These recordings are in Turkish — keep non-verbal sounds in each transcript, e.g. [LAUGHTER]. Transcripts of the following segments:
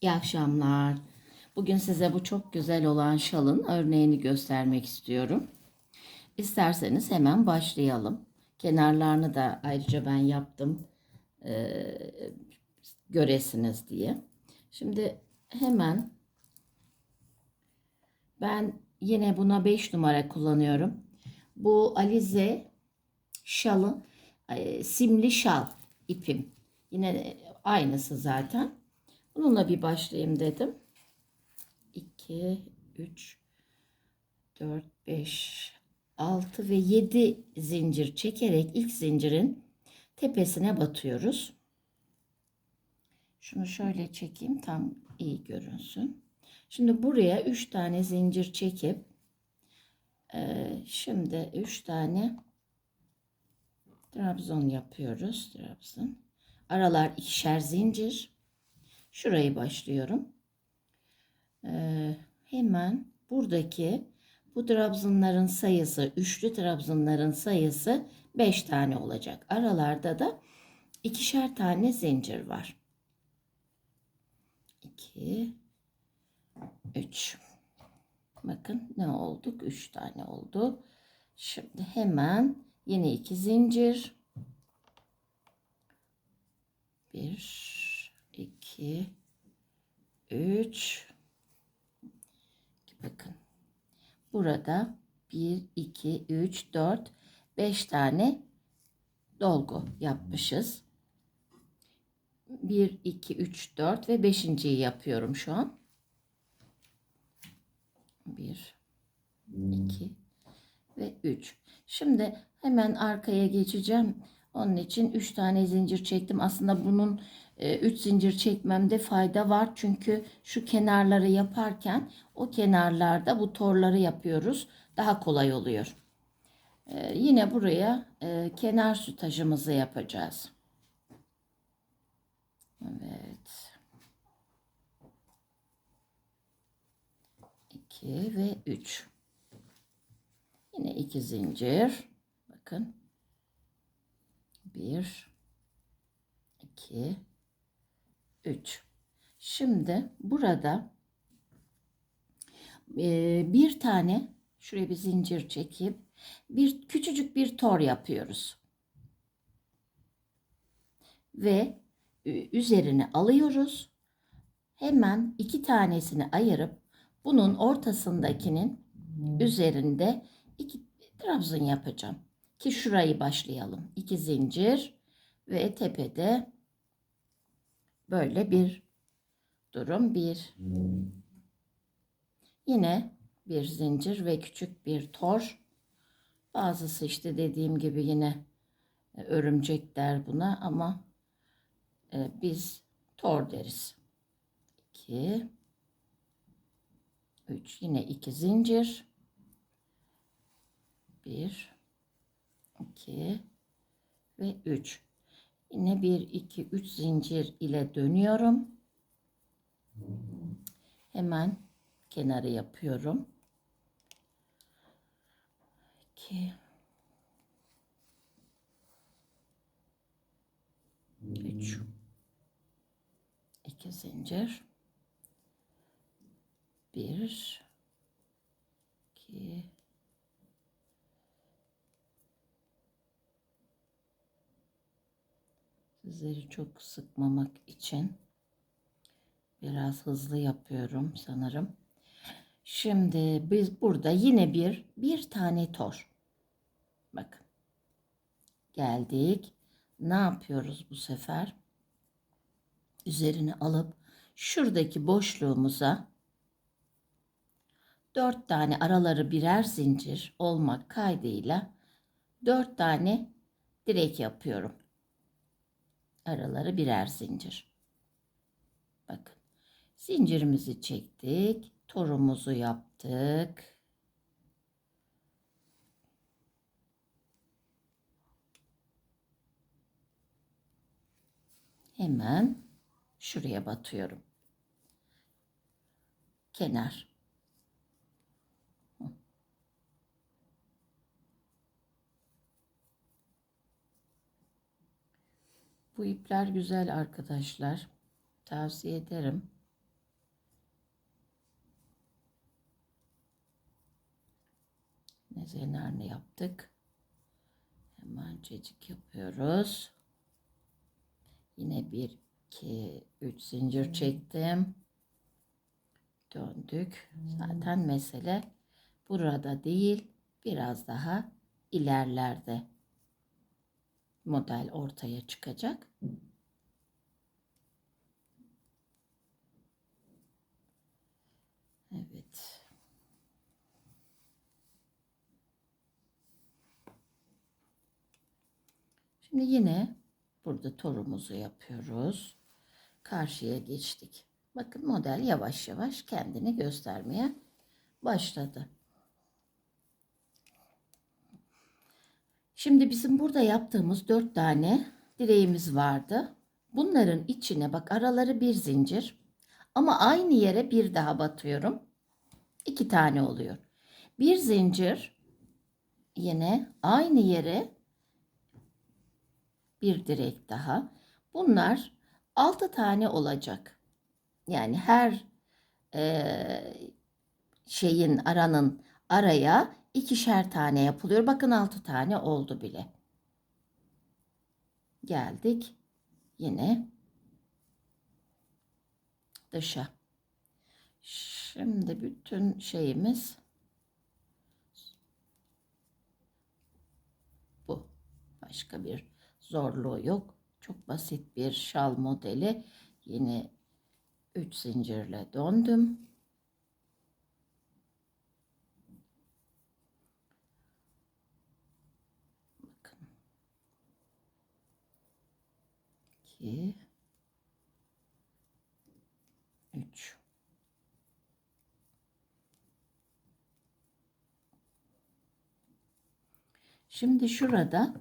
İyi akşamlar. Bugün size bu çok güzel olan şalın örneğini göstermek istiyorum. İsterseniz hemen başlayalım. Kenarlarını da ayrıca ben yaptım eee, göresiniz diye. Şimdi hemen ben yine buna 5 numara kullanıyorum. Bu Alize şalı e, simli şal ipim. Yine aynısı zaten. Bununla bir başlayayım dedim. 2, 3, 4, 5, 6 ve 7 zincir çekerek ilk zincirin tepesine batıyoruz. Şunu şöyle çekeyim tam iyi görünsün. Şimdi buraya 3 tane zincir çekip e, şimdi 3 tane trabzon yapıyoruz. Trabzon. Aralar ikişer zincir. Şurayı başlıyorum. Ee, hemen buradaki bu trabzanların sayısı, üçlü trabzanların sayısı 5 tane olacak. Aralarda da ikişer tane zincir var. 2 3 Bakın ne olduk? 3 tane oldu. Şimdi hemen yine iki zincir. 1 2 3 Bakın. Burada 1 2 3 4 5 tane dolgu yapmışız. 1 2 3 4 ve 5.yi yapıyorum şu an. 1 2 ve 3. Şimdi hemen arkaya geçeceğim. Onun için 3 tane zincir çektim. Aslında bunun 3 zincir çekmemde fayda var. Çünkü şu kenarları yaparken o kenarlarda bu torları yapıyoruz. Daha kolay oluyor. Ee, yine buraya e, kenar sütajımızı yapacağız. Evet. 2 ve 3. Yine 2 zincir. Bakın. 1 2 3 Şimdi burada e, bir tane şuraya bir zincir çekip bir küçücük bir tor yapıyoruz. Ve e, üzerine alıyoruz. Hemen iki tanesini ayırıp bunun ortasındakinin üzerinde iki trabzan yapacağım. Ki şurayı başlayalım. İki zincir ve tepede böyle bir durum. Bir. Yine bir zincir ve küçük bir tor. Bazısı işte dediğim gibi yine e, örümcek der buna ama e, biz tor deriz. 2 3 yine iki zincir. 1 2 ve 3. Yine 1 2 3 zincir ile dönüyorum. Hemen kenarı yapıyorum. 2 3 2 zincir. 1 2 Sizleri çok sıkmamak için biraz hızlı yapıyorum sanırım. Şimdi biz burada yine bir bir tane tor. Bakın. Geldik. Ne yapıyoruz bu sefer? Üzerini alıp şuradaki boşluğumuza dört tane araları birer zincir olmak kaydıyla dört tane direk yapıyorum araları birer zincir. Bakın. Zincirimizi çektik. Torumuzu yaptık. Hemen şuraya batıyorum. Kenar. Bu ipler güzel arkadaşlar. Tavsiye ederim. Ne Nezenarını yaptık. Hemen cecik yapıyoruz. Yine bir, iki, üç zincir hmm. çektim. Döndük. Hmm. Zaten mesele burada değil, biraz daha ilerlerde model ortaya çıkacak. Evet. Şimdi yine burada torumuzu yapıyoruz. Karşıya geçtik. Bakın model yavaş yavaş kendini göstermeye başladı. Şimdi bizim burada yaptığımız dört tane direğimiz vardı. Bunların içine bak araları bir zincir ama aynı yere bir daha batıyorum. İki tane oluyor. Bir zincir yine aynı yere bir direk daha. Bunlar altı tane olacak. Yani her e, şeyin aranın araya ikişer tane yapılıyor. Bakın altı tane oldu bile. Geldik yine dışa. Şimdi bütün şeyimiz bu. Başka bir zorluğu yok. Çok basit bir şal modeli. Yine 3 zincirle döndüm. 2 3 Şimdi şurada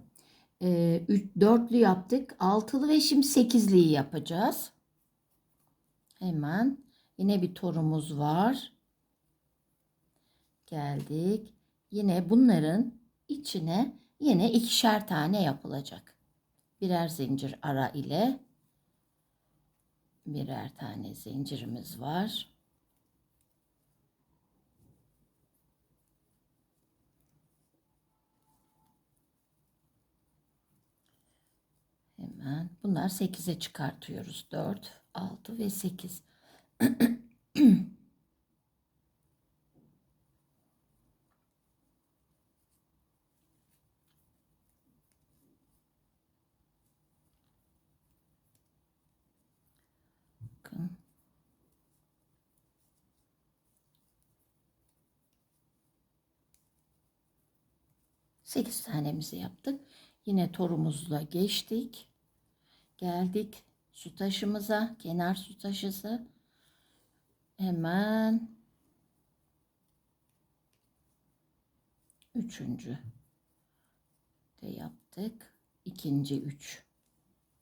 e, üç, dörtlü yaptık. Altılı ve şimdi sekizliyi yapacağız. Hemen yine bir torumuz var. Geldik. Yine bunların içine yine ikişer tane yapılacak. Birer zincir ara ile birer tane zincirimiz var. Hemen bunlar 8'e çıkartıyoruz. 4, 6 ve 8. [CLEARS THROAT] 8 tanemizi yaptık. Yine torumuzla geçtik. Geldik su taşımıza, kenar su taşısı. Hemen üçüncü de yaptık. ikinci üç.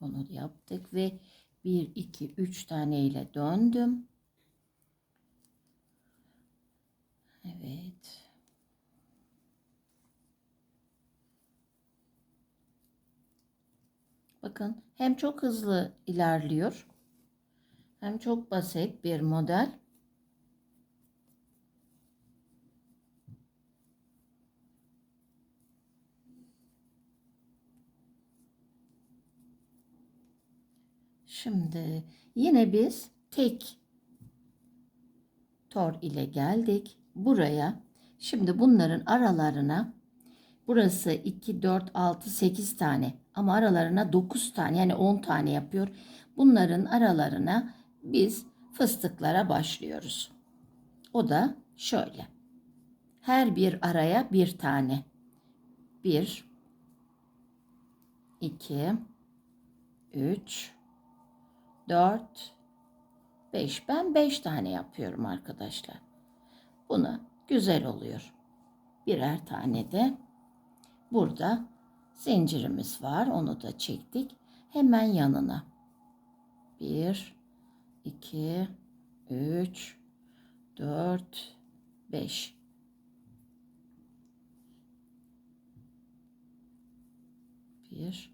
Onu yaptık ve 1, 2, 3 tane ile döndüm. Evet. Bakın hem çok hızlı ilerliyor hem çok basit bir model. Şimdi yine biz tek tor ile geldik buraya. Şimdi bunların aralarına burası 2, 4, 6, 8 tane ama aralarına 9 tane yani 10 tane yapıyor. Bunların aralarına biz fıstıklara başlıyoruz. O da şöyle. Her bir araya bir tane. 1 2 3 4 5 ben 5 tane yapıyorum arkadaşlar. Bunu güzel oluyor. Birer tane de burada zincirimiz var. Onu da çektik. Hemen yanına. 1 2 3 4 5 1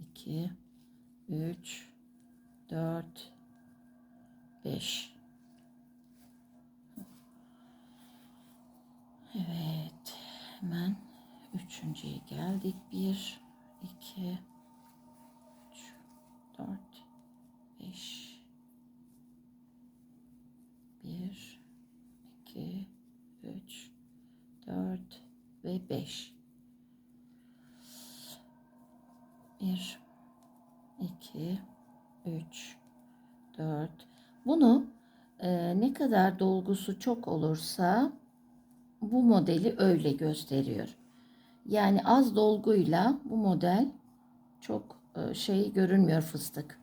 2 3 4 5 Evet. Üçüncüye geldik. Bir, iki, üç, dört, beş. Bir, iki, üç, dört ve beş. Bir, iki, üç, dört. Bunu e, ne kadar dolgusu çok olursa bu modeli öyle gösteriyor. Yani az dolguyla bu model çok e, şey görünmüyor fıstık.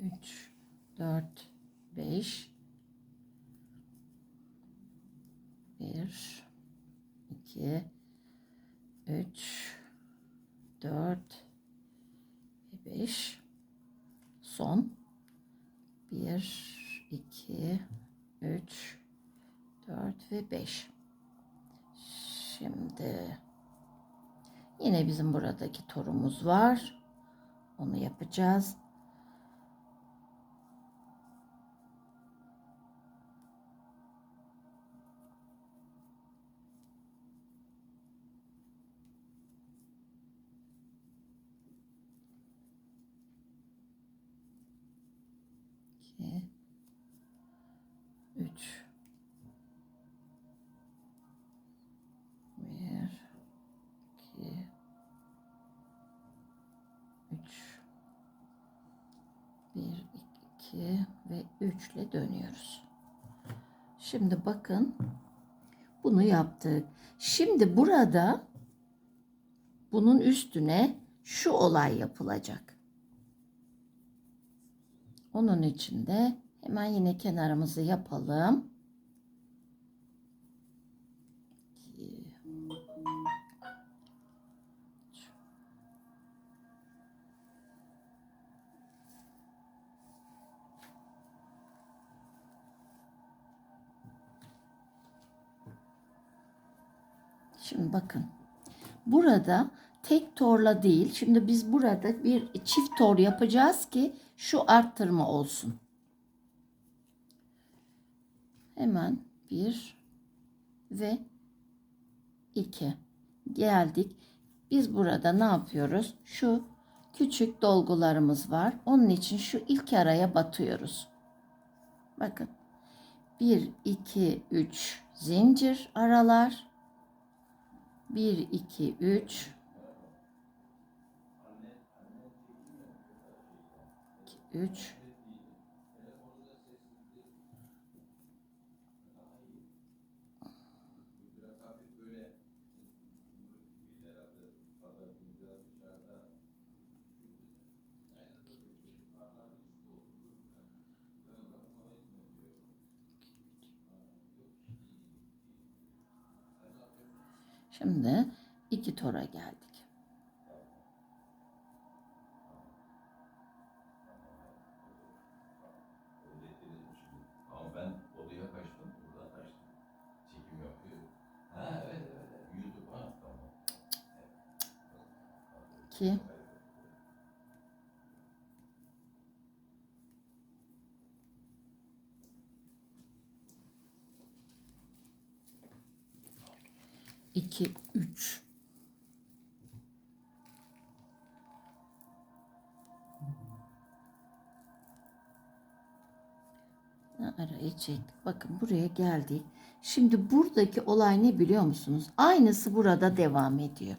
3 4 5 1 2 3 4 ve 5 son. 1 2 3 4 ve 5 Şimdi yine bizim buradaki torumuz var. Onu yapacağız. İki, 2 ve 3 ile dönüyoruz. Şimdi bakın bunu yaptık. Şimdi burada bunun üstüne şu olay yapılacak. Onun için de hemen yine kenarımızı yapalım. Şimdi bakın. Burada tek torla değil. Şimdi biz burada bir çift tor yapacağız ki şu arttırma olsun. Hemen bir ve iki geldik. Biz burada ne yapıyoruz? Şu küçük dolgularımız var. Onun için şu ilk araya batıyoruz. Bakın. 1 2 3 zincir aralar. 1 2 3 3 Şimdi iki tora geldik. Ama 2, 3. araya çektik. Bakın buraya geldik. Şimdi buradaki olay ne biliyor musunuz? Aynısı burada devam ediyor.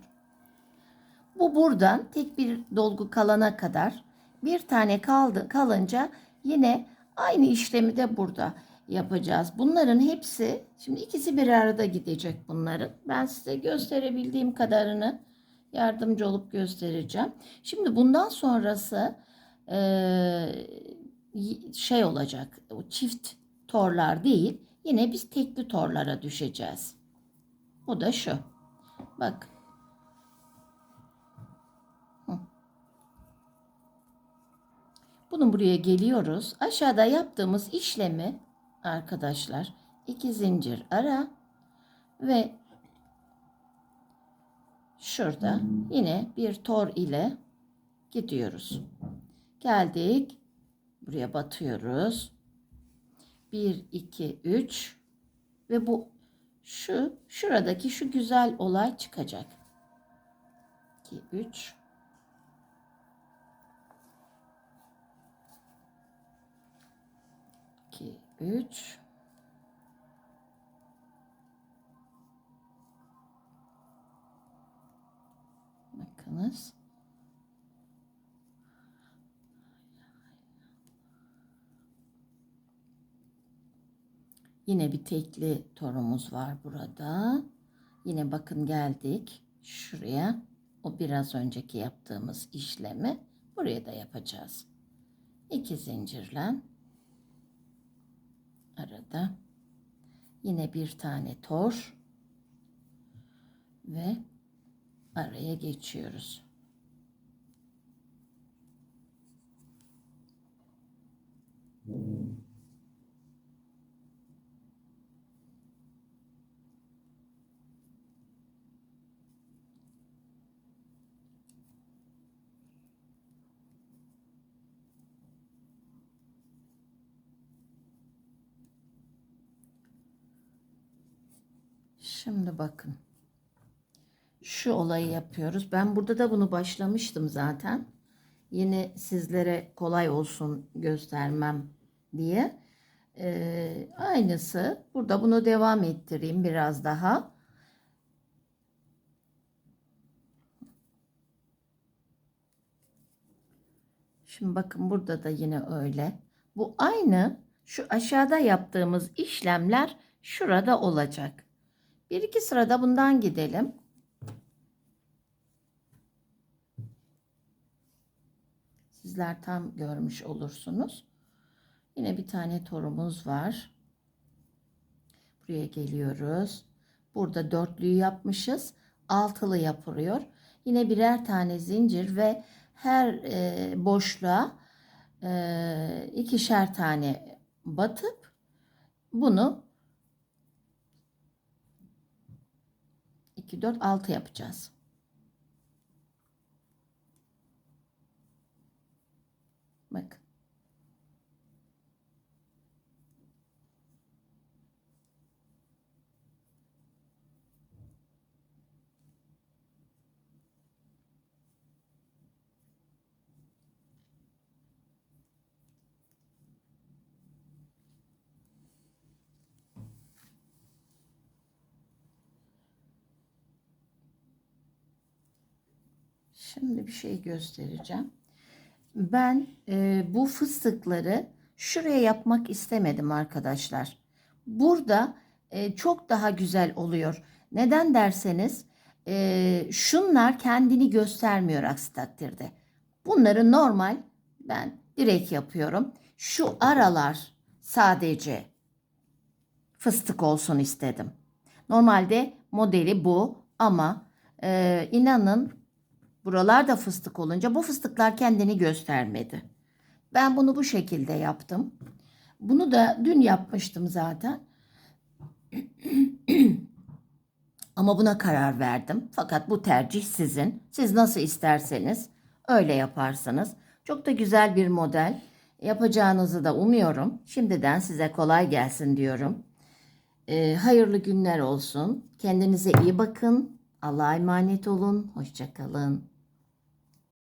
Bu buradan tek bir dolgu kalana kadar bir tane kaldı kalınca yine aynı işlemi de burada yapacağız. Bunların hepsi şimdi ikisi bir arada gidecek bunların. Ben size gösterebildiğim kadarını yardımcı olup göstereceğim. Şimdi bundan sonrası eee, şey olacak. O çift torlar değil. Yine biz tekli torlara düşeceğiz. O da şu. Bak. Bunun buraya geliyoruz. Aşağıda yaptığımız işlemi arkadaşlar iki zincir ara ve şurada yine bir tor ile gidiyoruz. Geldik. Buraya batıyoruz. 1 2 3 ve bu şu şuradaki şu güzel olay çıkacak. 2 3 2 3 Bakınız. Yine bir tekli torumuz var burada. Yine bakın geldik şuraya. O biraz önceki yaptığımız işlemi buraya da yapacağız. İki zincirle arada yine bir tane tor ve araya geçiyoruz. Şimdi bakın. Şu olayı yapıyoruz. Ben burada da bunu başlamıştım zaten. Yine sizlere kolay olsun göstermem diye. Ee, aynısı. Burada bunu devam ettireyim biraz daha. Şimdi bakın burada da yine öyle. Bu aynı şu aşağıda yaptığımız işlemler şurada olacak. Bir iki sırada bundan gidelim. Sizler tam görmüş olursunuz. Yine bir tane torumuz var. Buraya geliyoruz. Burada dörtlüyü yapmışız. Altılı yapılıyor. Yine birer tane zincir ve her e, boşluğa e, ikişer tane batıp bunu 2, 4, 6 yapacağız. Bakın. Şimdi bir şey göstereceğim. Ben e, bu fıstıkları şuraya yapmak istemedim arkadaşlar. Burada e, çok daha güzel oluyor. Neden derseniz e, şunlar kendini göstermiyor aksi takdirde. Bunları normal ben direkt yapıyorum. Şu aralar sadece fıstık olsun istedim. Normalde modeli bu ama e, inanın Buralar da fıstık olunca bu fıstıklar kendini göstermedi. Ben bunu bu şekilde yaptım. Bunu da dün yapmıştım zaten. [CLEARS THROAT] Ama buna karar verdim. Fakat bu tercih sizin. Siz nasıl isterseniz öyle yaparsınız. Çok da güzel bir model. Yapacağınızı da umuyorum. Şimdiden size kolay gelsin diyorum. Ee, hayırlı günler olsun. Kendinize iyi bakın. Allah'a emanet olun. Hoşçakalın.